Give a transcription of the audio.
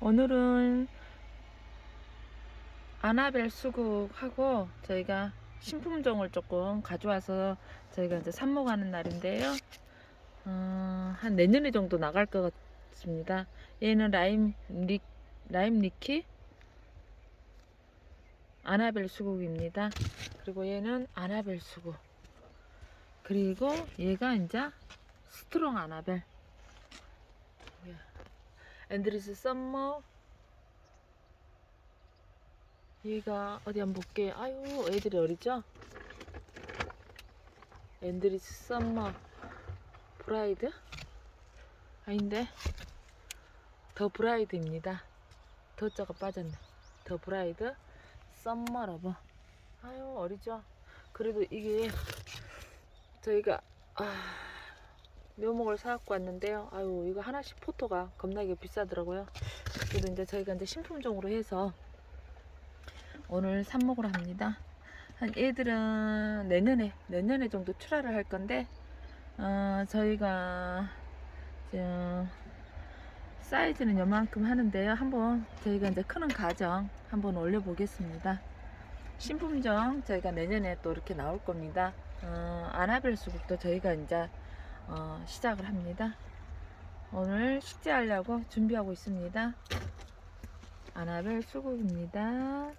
오늘은 아나벨 수국하고 저희가 신품종을 조금 가져와서 저희가 이제 삽목하는 날인데요. 어, 한 내년에 정도 나갈 것 같습니다. 얘는 라임 리, 라임 리키 아나벨 수국입니다. 그리고 얘는 아나벨 수국. 그리고 얘가 이제 스트롱 아나벨. 앤드리스 썸머. 얘가 어디 한번 볼게. 아유, 애들이 어리죠? 앤드리스 썸머 브라이드? 아닌데. 더 브라이드입니다. 더 자가 빠졌네. 더 브라이드 썸머 러버. 아유, 어리죠? 그래도 이게 저희가 아, 묘목을 사갖고 왔는데요. 아유, 이거 하나씩 포토가 겁나게 비싸더라고요. 그래도 이제 저희가 이제 신품종으로 해서 오늘 삽목을 합니다. 한 얘들은 내년에 내년에 정도 출하를 할 건데 어, 저희가 지금 사이즈는 요만큼 하는데요. 한번 저희가 이제 크는 과정 한번 올려보겠습니다. 신품종 저희가 내년에 또 이렇게 나올 겁니다. 어, 아나벨 수국도 저희가 이제 어, 시작을 합니다. 오늘 식재하려고 준비하고 있습니다. 아나벨 수국입니다.